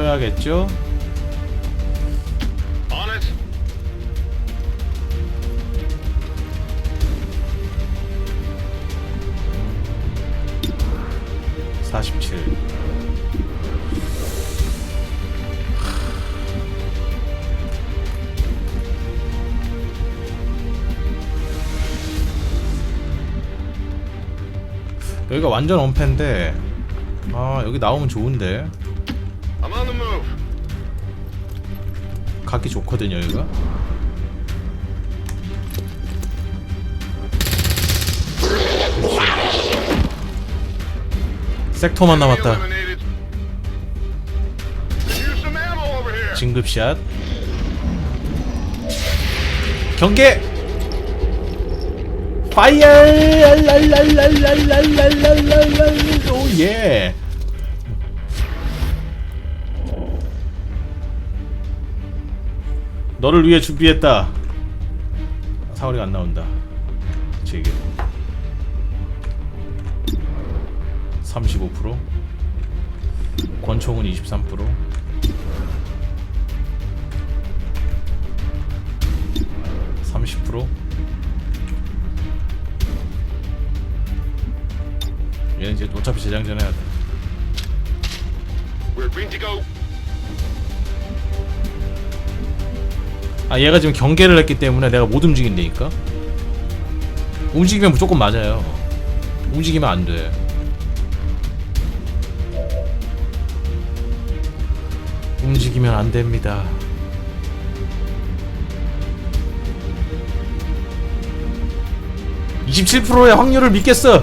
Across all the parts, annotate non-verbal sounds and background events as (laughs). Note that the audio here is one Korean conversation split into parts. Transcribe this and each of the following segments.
쳐야겠죠? 사십칠. 여기가 완전 엄폐인데 아 여기 나오면 좋은데 가기 좋거든요 여기가. 섹터만 남았다. 진급샷. 경계! 파이어! 오예 너를 위해 준비했다. 사거리가 안 나온다. 제게. 35% 권총은 23% 30% 얘는 이제 어차피 재장전 해야 돼 아 얘가 지금 경계를 했기 때문에 내가 못 움직인다니까? 움직이면 무조건 맞아요. 움직이면 안돼. 움직이면 안 됩니다. (27%의) 확률을 믿겠어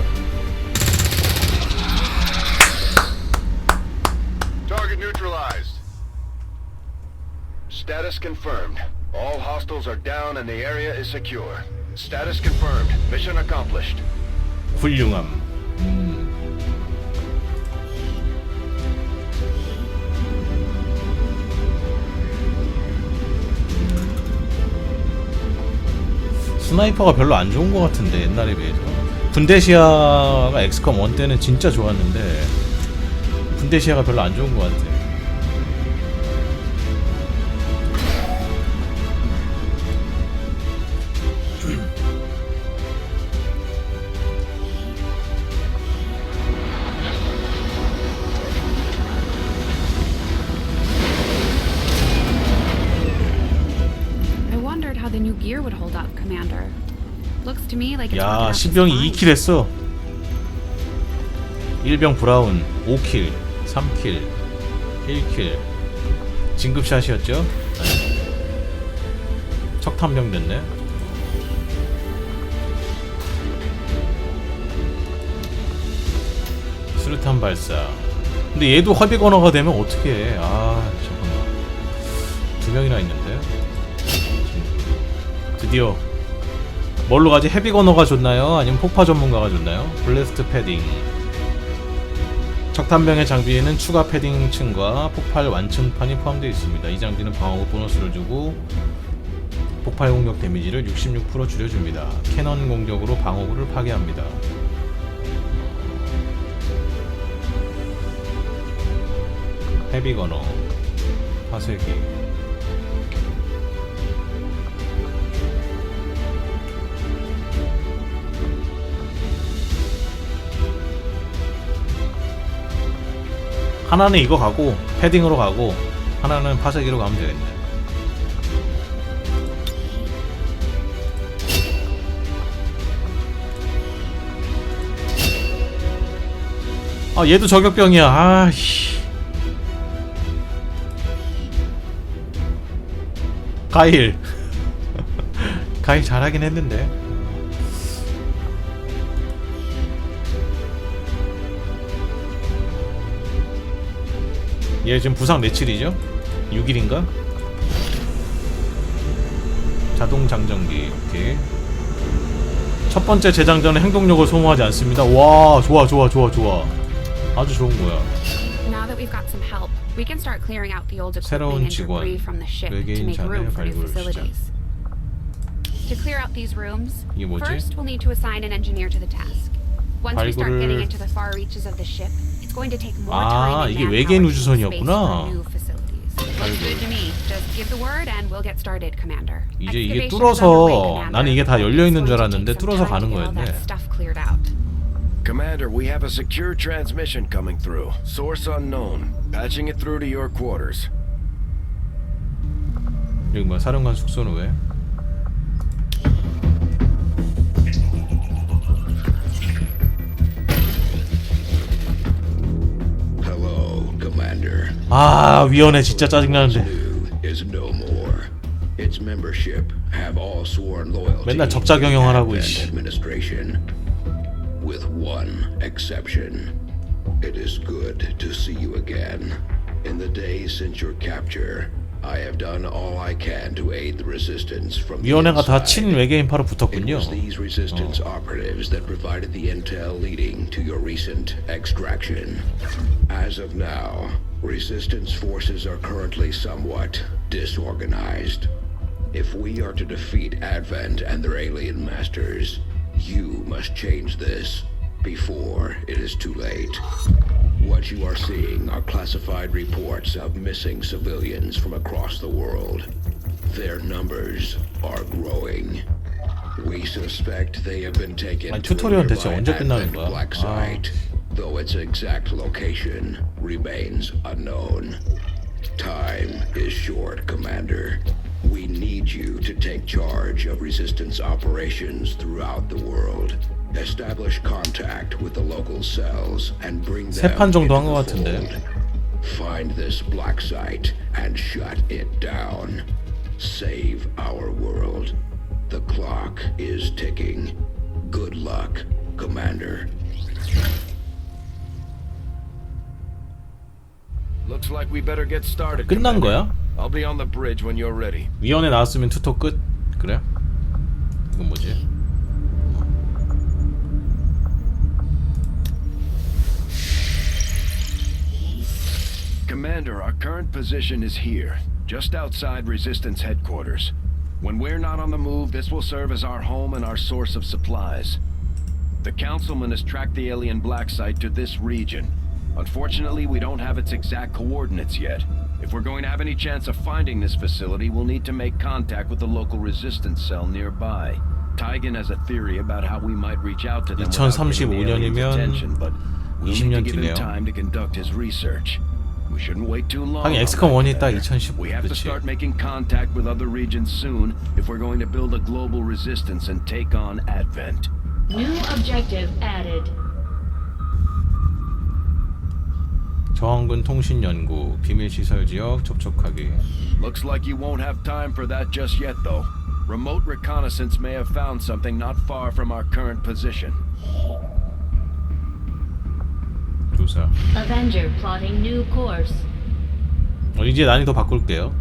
down and the area is secure. Status confirmed. Mission accomplished. 훌륭함 음. 스나이퍼가 별로 안 좋은 것 같은데 옛날에 비해서 분데시아가 엑스컴 1 때는 진짜 좋았는데 분데시아가 별로 안 좋은 것 같아 would hold up, Commander. Looks to me like it's 야 신병이 fine. 2킬 했어. 1병 브라운 5킬 3킬 1킬. 진급샷이었죠? 척탄병 됐네. 수류탄 발사. 근데 얘도 허비 건어가 되면 어떻게 해? 아 잠깐만. 두 명이나 있는데 드디어 뭘로 가지? 헤비 건어가 좋나요? 아니면 폭파 전문가가 좋나요? 블래스트 패딩 적탄병의 장비에는 추가 패딩층과 폭발 완층판이 포함되어 있습니다. 이 장비는 방어구 보너스를 주고 폭발 공격 데미지를 66% 줄여줍니다. 캐논 공격으로 방어구를 파괴합니다. 헤비 건어 파쇄기 하나는 이거 가고 패딩으로 가고 하나는 파쇄기로 가면 되겠네. 아 얘도 저격병이야. 아씨. 가일. (laughs) 가일 잘하긴 했는데. 얘 지금 부상 며칠이죠? 6일인가? 자동 장전기 오케이 첫 번째 재장전은 행동력을 소모하지 않습니다 와 좋아 좋아 좋아 좋아 아주 좋은 거야 새로운 직원, 외계인 new 발굴 facilities. To clear out these rooms, first we'll need to assign an engineer to the task. Once we start getting into the far reaches of the ship, it's going to take more 아, 이게 외계인 우주선이었구나. 이제 이게 뚫어서. 나는 이게 다 열려 있는 줄 알았는데 뚫어서 가는 거였네. Commander, we have a secure transmission coming through. Source unknown. Patching it through to your quarters. 여기 뭐야 사령관 숙소는 왜? 아 위원회 진짜 짜증나는데. New is no more. Its membership have all sworn loyalty 맨날 적자 경영하라고, to the 이씨. administration, with one exception. It is good to see you again. In the days since your capture, I have done all I can to aid the resistance from the 위원회가 다 inside. 친 외계인파로 It 붙었군요. was these resistance operatives that provided the intel leading to your recent extraction. As of now, resistance forces are currently somewhat disorganized. If we are to defeat Advent and their alien masters, you must change this before it is too late. What you are seeing are classified reports of missing civilians from across the world. Their numbers are growing. We suspect they have been taken 아니, to a 튜토리얼 대체 nearby 언제 끝나는 Advent 거야? black 아. site, though its exact location remains unknown. Time is short, Commander. We need you to take charge of resistance operations throughout the world. Establish contact with the local cells and bring them 세판 정도 한것 into the 같은데. fold. Find this black site and shut it down. Save our world. The clock is ticking. Good luck, Commander. Looks like we better get started. 끝난 Commander. 거야? I'll be on the bridge when you're ready. 위원회 나왔으면 투토 끝. 그래? 이건 뭐지? Commander, our current position is here, just outside Resistance headquarters. When we're not on the move, this will serve as our home and our source of supplies. The Councilman has tracked the alien black site to this region. Unfortunately, we don't have its exact coordinates yet. If we're going to have any chance of finding this facility, we'll need to make contact with the local resistance cell nearby. Tigan has a theory about how we might reach out to them without giving the aliens attention, but we need to give him time to conduct his research. We shouldn't wait too long. 하긴 on 엑스컴 that, 1이 딱 Commander. 2015 We have to 그치. start making contact with other regions soon if we're going to build a global resistance and take on Advent. New objective added. 저항군 통신연구 비밀시설 지역 접촉하기. Looks like you won't have time for that just yet, though. Remote reconnaissance may have found something not far from our current position. 조사. Avenger plotting new course. 어, 이제 난이도 바꿀게요.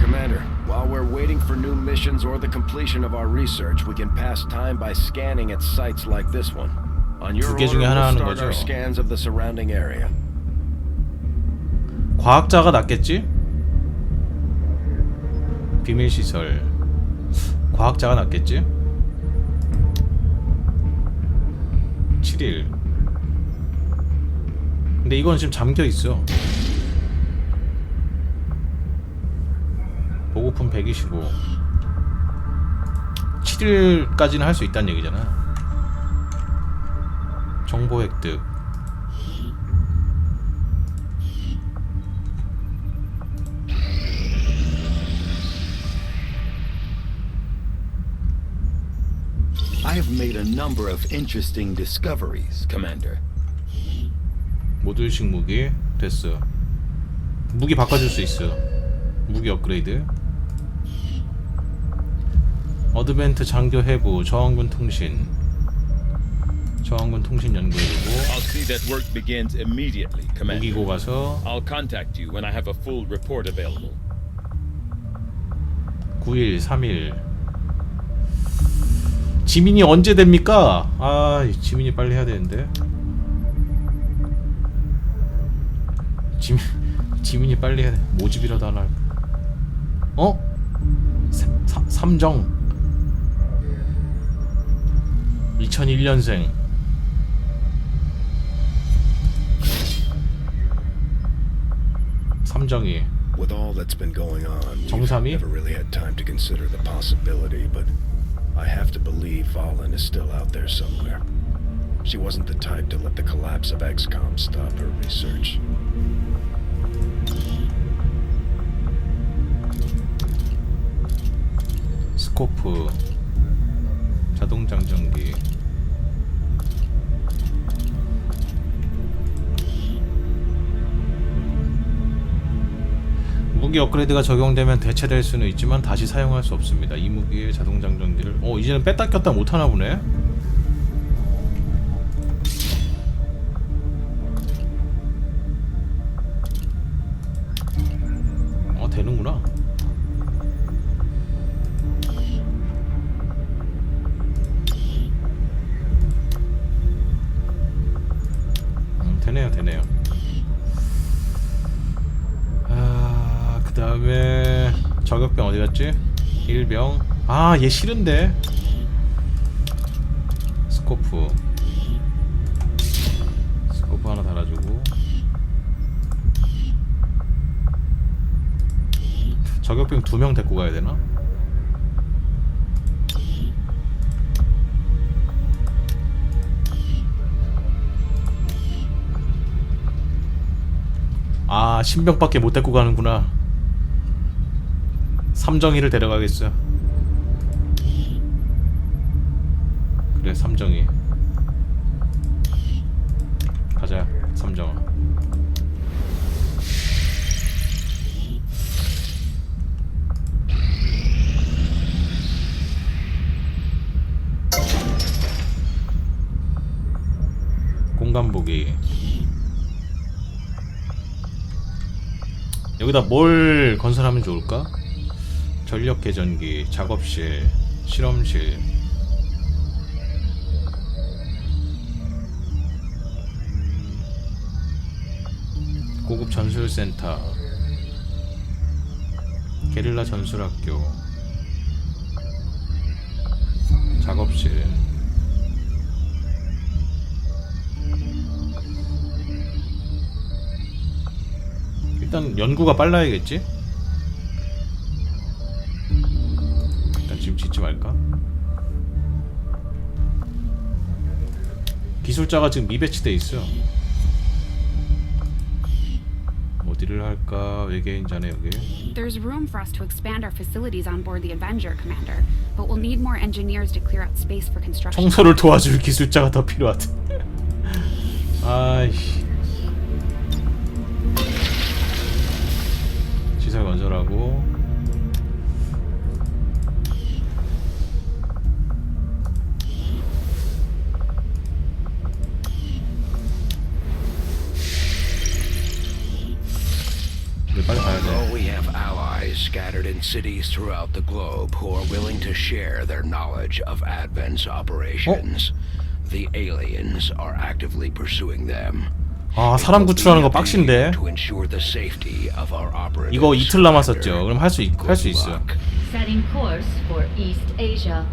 Commander, while we're waiting for new missions or the completion of our research, we can pass time by scanning at sites like this one. On your 두 개 order, 중에 하나 we'll 하는 start 거죠. our scans of the surrounding area. 과학자가 낫겠지? 비밀시설. 과학자가 낫겠지? 7일. 근데 이건 지금 잠겨 있어. 보고품 125. 7일까지는 할 수 있다는 얘기잖아. 정보 획득. I have made a number of interesting discoveries, Commander. 모듈식 무기 됐어. 무기 바꿔줄 수 있어. 무기 업그레이드. 어드벤트 장교 해부 저항군 통신. 저항군 통신 연구해보고 I'll see that work begins immediately, Commander. 무기고 가서 I'll contact you when I have a full report available. 9일 3일. 지민이 언제 됩니까? 아, 이 지민이 빨리 해야 되는데. 지민 지민이 빨리 해야 돼. 모집이라도 하나. 할까? 어? 삼- 삼- 삼정. 2001년생. 삼정이 정삼이? I have to believe Valen is still out there somewhere. She wasn't the type to let the collapse of XCOM stop her research. 스코프 자동 장전기 무기 업그레이드가 적용되면 대체될 수는 있지만 다시 사용할 수 없습니다. 이 무기의 자동 장전기를 어 이제는 뺐다 꼈다 못 하나 보네. 저격병 어디 갔지? 일병. 아, 얘 싫은데. 스코프. 스코프 하나 달아주고. 저격병 두 명 데리고 가야 되나? 아 신병밖에 못 데리고 가는구나 삼정이를 데려가겠어 그래 삼정이. 가자 삼정아. 공간 보기. 여기다 뭘 건설하면 좋을까? 전력 개전기, 작업실, 실험실. 고급 전술센터. 게릴라 전술학교. 작업실. 일단 연구가 빨라야겠지? 기술자가 지금 미배치돼 있어. 어디를 할까? 외계인 자네 여기. There's room for us to expand our facilities on board the Avenger, Commander, but we'll need more engineers to clear out space for construction. 청소를 도와줄 기술자가 더 필요하다. 아이씨. Cities throughout the globe who are willing to share their knowledge of Advent's operations, the aliens are actively pursuing them. 아 사람 구출하는 거 빡신데. To ensure the safety of our operatives. 이거 이틀 남았었죠. 그럼 할수할수 Good 있어. luck. Setting course for East Asia.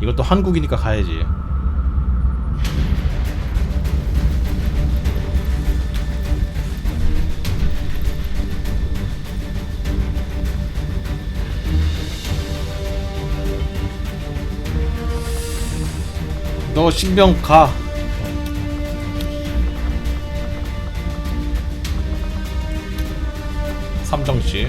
이것도 한국이니까 가야지. 너 신병 가. 삼정 씨.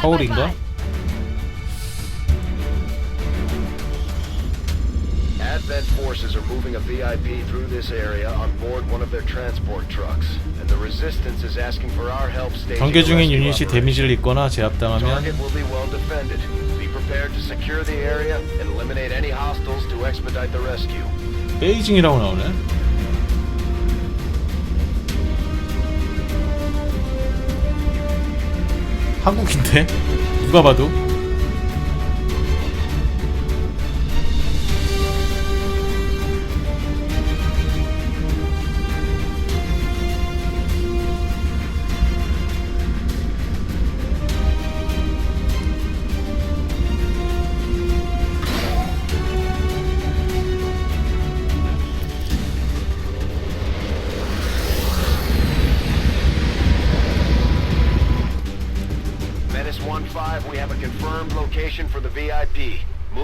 서울인가? Advent forces are moving a VIP through this area on board one of their transport trucks, and the resistance is asking for our help staging 경계 a 중인 rescue 유닛이 operation. 데미지를 입거나 제압당하면 Target will be well defended. Be prepared to secure the area and eliminate any hostiles to expedite the rescue. 베이징이라고 나오네. 한국인데? 누가 봐도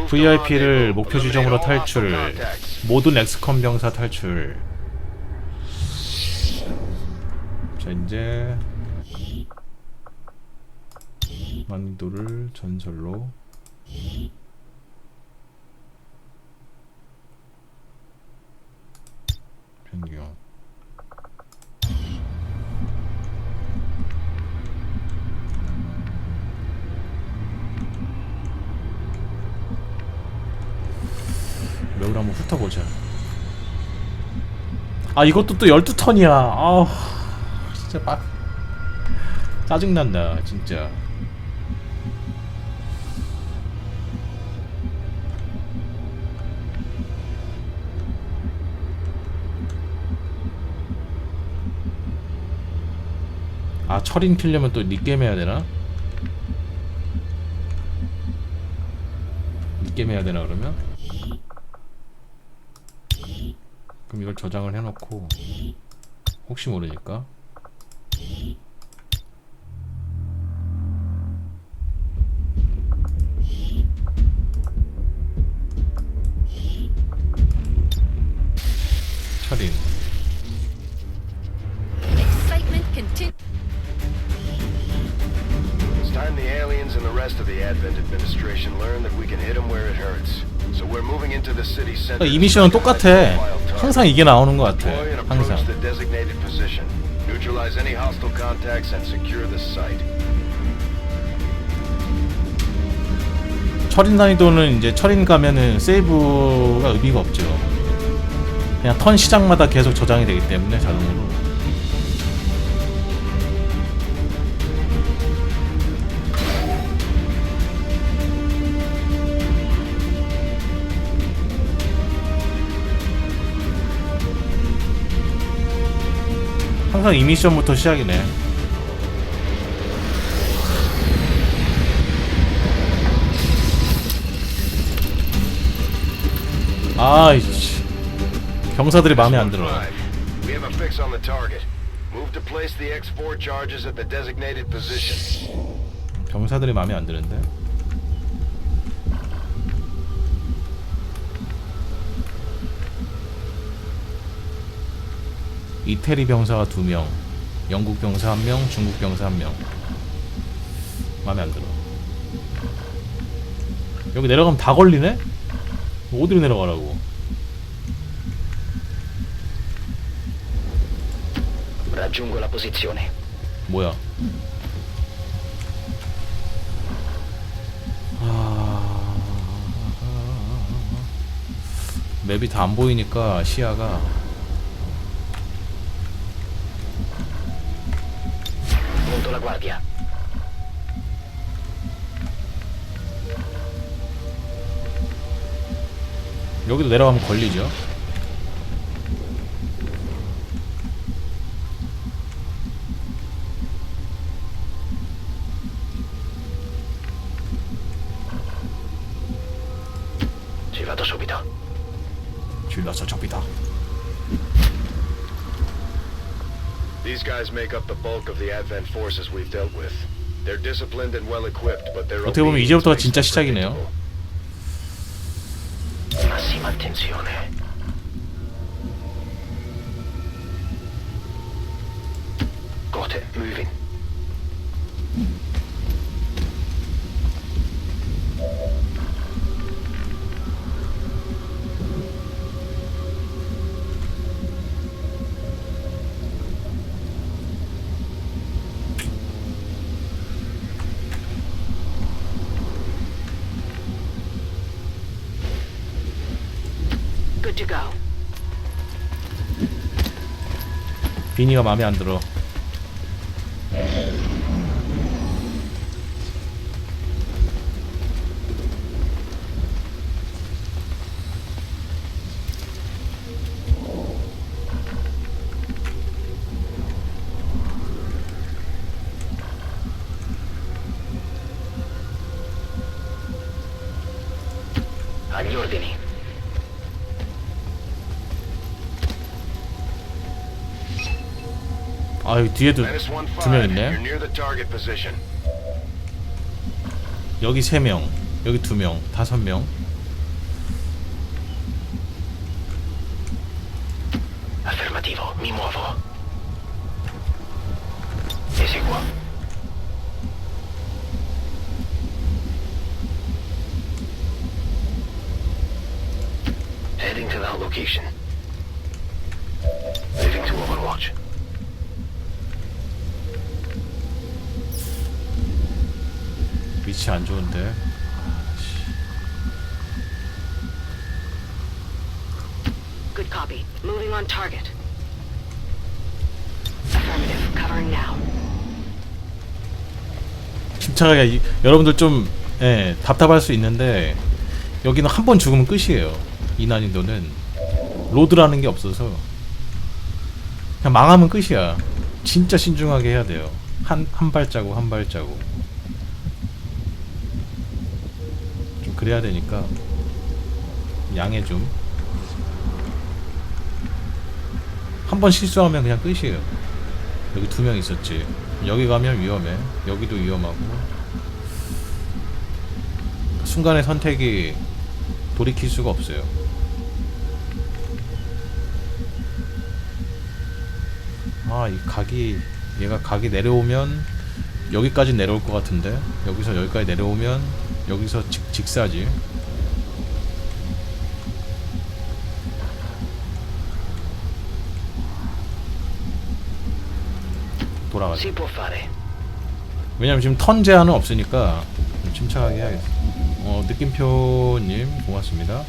VIP. VIP를. 목표 지점으로 탈출. 모든 엑스컴 병사 탈출. 자 이제 난이도를 전설로 변경. 맵을 한번 훑어보자. 아 이것도 또 12턴이야. 아우 진짜 빡 짜증난다 진짜. 아 철인 키려면 또 닉게임 해야 되나? 닉게임 해야 되나 그러면? 그럼 이걸 저장을 해놓고 혹시 모르니까 the rest of the Advent administration learn that we can hit them where it hurts. So we're moving into the city center. 이 미션은 똑같아 항상 이게 나오는 것 같아 항상 approach the designated position. Neutralize any hostile contacts and secure the site. 철인 난이도는 이제 철인 가면은 세이브가 의미가 없죠 그냥 턴 시작마다 계속 저장이 되기 때문에 자동으로 항상 이 미션부터 시작이네 아이씨 병사들이 마음에 안 들어 We have a fix on the target. Move to place the X4 charges at the designated position. 병사들이 마음에 안 드는데 이태리 병사가 두 명, 영국 병사 한 명, 중국 병사 한 명. 마음에 안 들어. 여기 내려가면 다 걸리네? 어디로 내려가라고? 뭐야? 아... 맵이 다 안 보이니까 시야가 Monto la guardia. 여기도 내려가면 걸리죠. guys make up the bulk of the Advent forces we've dealt with. They're disciplined and well equipped, but their 어떻게 보면 obedience 이제부터가 makes 진짜 them 시작이네요. predictable. Massima attenzione. Got 비니가 마음에 안 들어. 뒤에도 Menace 1-5, 두명 있네. 여기 세 명, 여기 두 명, 다섯 명. Heading to that location. 위치 안 좋은데. Good copy. Moving on target. Affirmative. Covering now. 침착하게 이- 여러분들 좀 예, 답답할 수 있는데 여기는 한 번 죽으면 끝이에요. 이 난이도는 로드라는 게 없어서 그냥 망하면 끝이야. 진짜 신중하게 해야 돼요. 한 한 발자국 한 발자국 좀 그래야 되니까 양해 좀. 한 번 실수하면 그냥 끝이에요. 여기 두 명 있었지. 여기 가면 위험해. 여기도 위험하고. 순간의 선택이 돌이킬 수가 없어요. 아, 이 각이 얘가 각이 내려오면 여기까지 내려올 것 같은데 여기서 여기까지 내려오면 여기서 직, 직사지. 돌아가자. 왜냐면 지금 턴 제한은 없으니까 좀 침착하게 해야겠어. 어, 느낌표님 고맙습니다.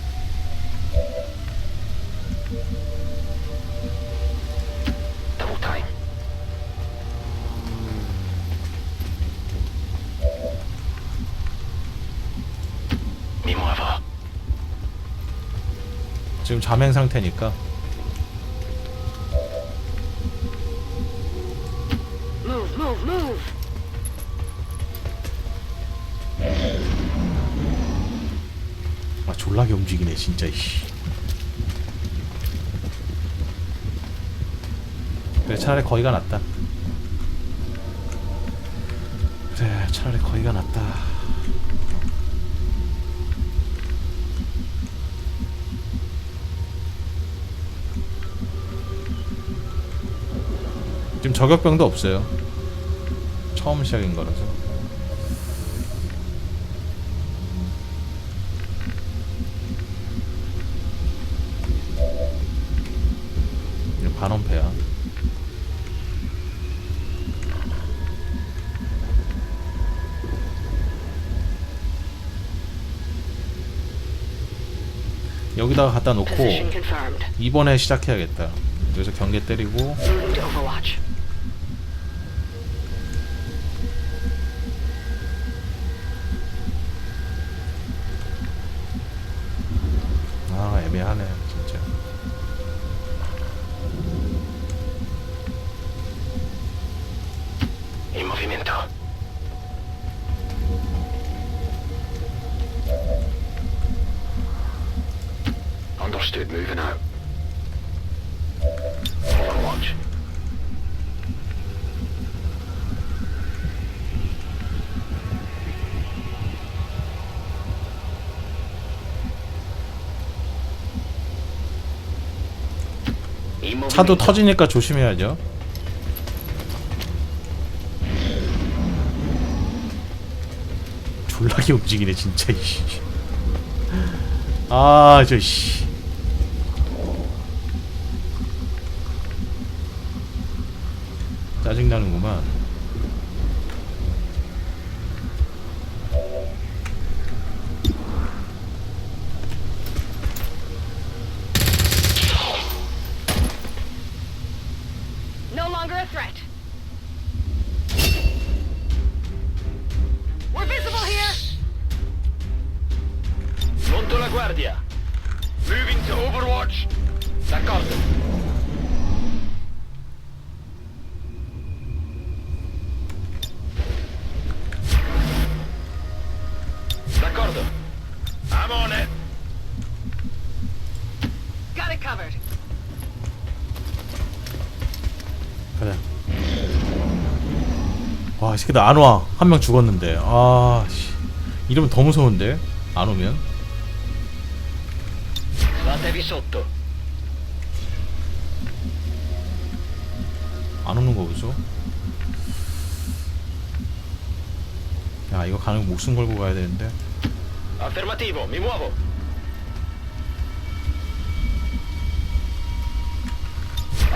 지금 잠행 상태니까. 아 졸라게 움직이네 진짜 이씨. 그래 차라리 거기가 낫다. 그래 차라리 거기가 낫다. 지금 저격병도 없어요. 처음 시작인 거라서. 반원패야. 여기다가 갖다 놓고. 이번에 시작해야겠다. 여기서 경계 때리고 차도. 터지니까 조심해야죠. 졸라게 움직이네 진짜 이씨. 아, 저 씨. 짜증 나는구만. 새끼들 안 와. 한 명 죽었는데. 아, 씨. 이러면 더 무서운데? 안 오면? 안 오는 거 보죠? 야, 이거 가는 거 목숨 걸고 가야 되는데.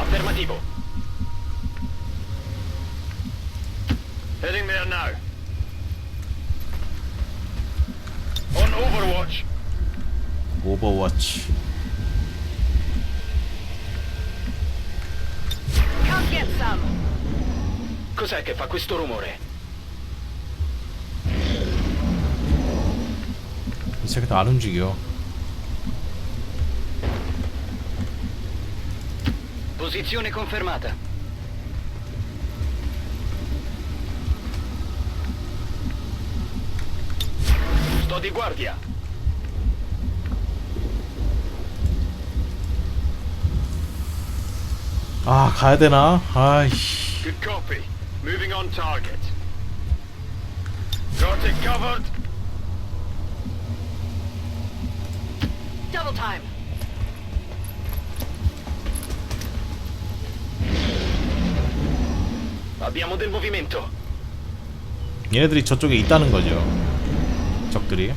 Affermativo. Heading there now. On Overwatch. 오버워치. Come get some. Cos'è che fa questo rumore? 이 새끼들 안 움직여. Posizione confermata. Sto di guardia. 아, 가야 되나? 아이씨. Good copy. Moving on target. Got it covered. Double time. Abbiamo del movimento. 얘네들이 저쪽에 있다는 거죠. 적들이.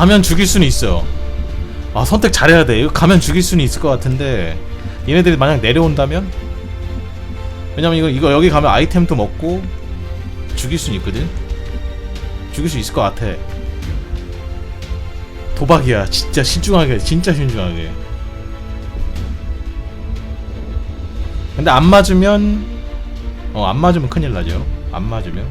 가면 죽일 수는 있어. 아 선택 잘해야 돼. 이거 가면 죽일 수는 있을 것 같은데 얘네들이 만약 내려온다면? 왜냐면 이거 이거 여기 가면 아이템도 먹고 죽일 수는 있거든. 죽일 수 있을 것 같아. 도박이야. 진짜 신중하게, 진짜 신중하게. 근데 안 맞으면 어 안 맞으면 큰일 나죠. 안 맞으면